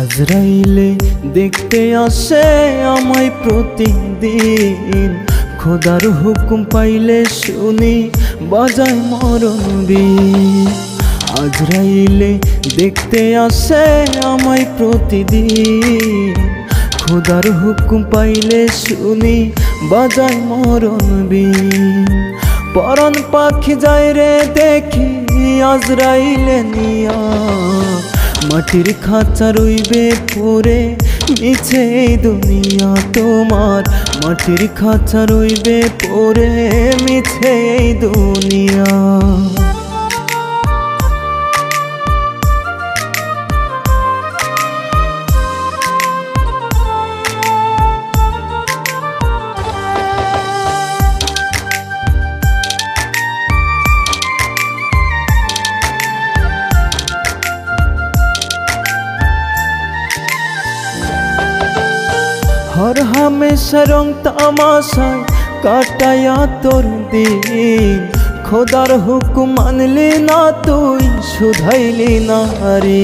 আজরাইলে দেখতে আসে আমায় প্রতিদিন খোদার হুকুম পাইলে শুনি, বাজায় মরণ। আজরাইলে দেখতে আসে আমায় প্রতিদিন খোদার হুকুম পাইলে শুনি, বাজায় মরণ। পরন পাখি যায় রে দেখি, আজরাইলে নিয়া মাটির খাঁচা রইবে পরে মিছে দুনিয়া তোমার। মাটির খাঁচা রইবে পরে মিছে দুনিয়া। হর হামেশা রং তামাশায় কাটায়া তোর দিন। খোদার হুকুম মানলি না তুই, শুধাইলি না রে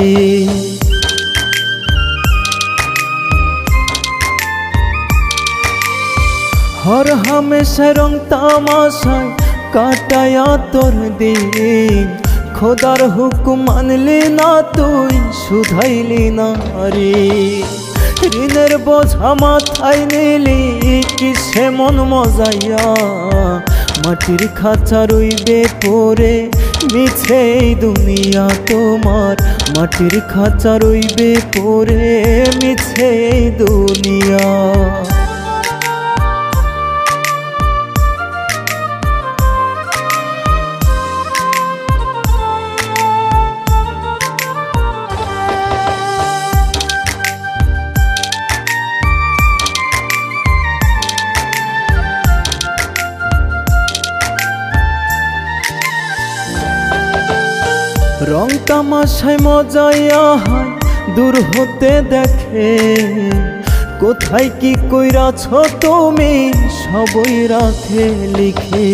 হর হামেশা রং তামাশায় কাটায়া তোর দিন। খোদার হুকুম মানলি না তুই, শুধাইলি না ঋণের বোঝা মাথায় নিলি কিসে মন মজাইয়া? মাটির খাঁচা রইবে পরে, মিছে দুনিয়া তোমার। মাটির খাঁচা রইবে পরে, মিছে দুনিয়া। রং তামাশায় মজাইয়া হয়, দূর হতে দেখে। কোথায় কি কইরাছ তুমি, সবই রাখে লিখে।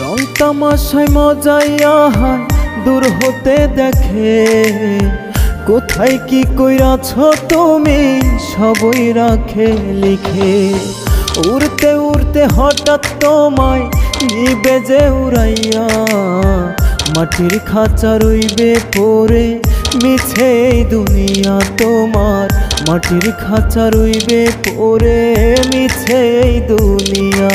রং তামাশায় মজাইয়া হয়, দূর হতে দেখে। কোথায় কি কইরাছ তুমি, সবই রাখে লিখে। উড়তে উড়তে হঠাৎ তোমায় নিবে যে উড়াইয়া। মাটির খাঁচা রইবে পরে মিছে দুনিয়া তোমার। মাটির খাঁচা রইবে পরে মিছে দুনিয়া।